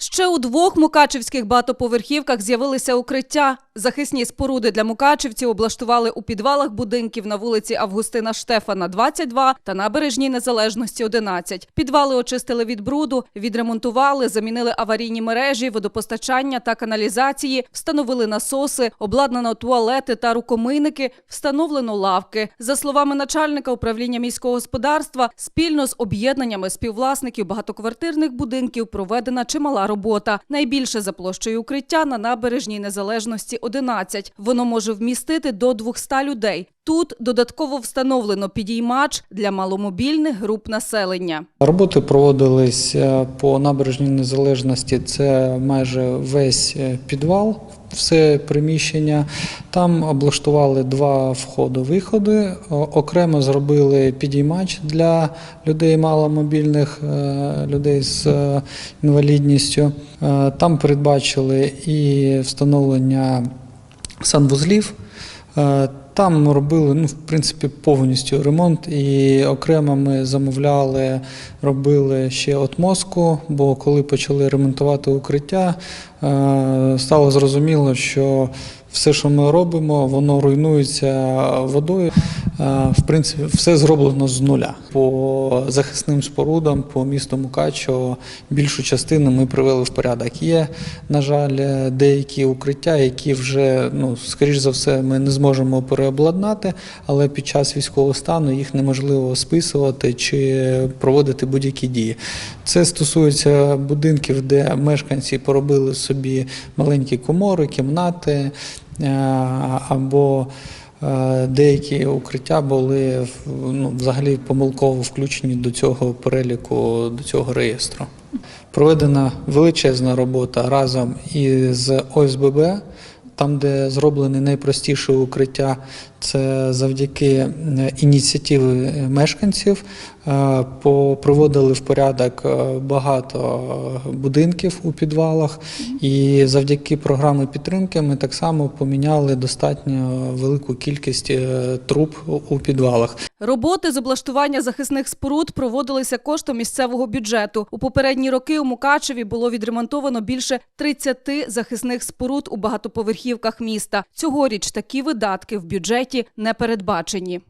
Ще у двох мукачівських багатоповерхівках з'явилися укриття. Захисні споруди для мукачівців облаштували у підвалах будинків на вулиці Августина Штефана, 22 та набережній Незалежності, 11. Підвали очистили від бруду, відремонтували, замінили аварійні мережі, водопостачання та каналізації, встановили насоси, обладнано туалети та рукомийники, встановлено лавки. За словами начальника управління міського господарства, спільно з об'єднаннями співвласників багатоквартирних будинків проведена чимала робота. Найбільше за площею укриття на набережній Незалежності 11. Воно може вмістити до 200 людей. Тут додатково встановлено підіймач для маломобільних груп населення. Роботи проводились по набережній незалежності. Це майже весь е, підвал, все приміщення. Там облаштували два входи-виходи. Окремо зробили підіймач для людей маломобільних, е, людей з е, інвалідністю. Е, Там передбачили і встановлення санвузлів. Там ми робили ну, в принципі повністю ремонт, і окремо ми замовляли, робили ще от мозку, бо коли почали ремонтувати укриття, е, стало зрозуміло, що все, що ми робимо, воно руйнується водою. Е, В принципі, все зроблено з нуля. По захисним спорудам, по місту Мукачево, більшу частину ми привели в порядок. Є, на жаль, деякі укриття, які вже, ну, скоріш за все, ми не зможемо переобладнати, але під час військового стану їх неможливо списувати чи проводити будь-які дії. Це стосується будинків, де мешканці поробили собі маленькі комори, кімнати е, або Е, Деякі укриття були ну, взагалі помилково включені до цього переліку, до цього реєстру. Проведена величезна робота разом із ОСББ, там, де зроблені найпростіше укриття, це завдяки е, ініціативи е, мешканців. Е, Попроводили в порядок е, багато будинків у підвалах, і завдяки програмі підтримки ми так само поміняли достатньо велику кількість труб у- підвалах. Роботи з облаштування захисних споруд проводилися коштом місцевого бюджету. У попередні роки у Мукачеві було відремонтовано більше 30 захисних споруд у багатоповерхівках міста. Цьогоріч такі видатки в бюджеті не передбачені.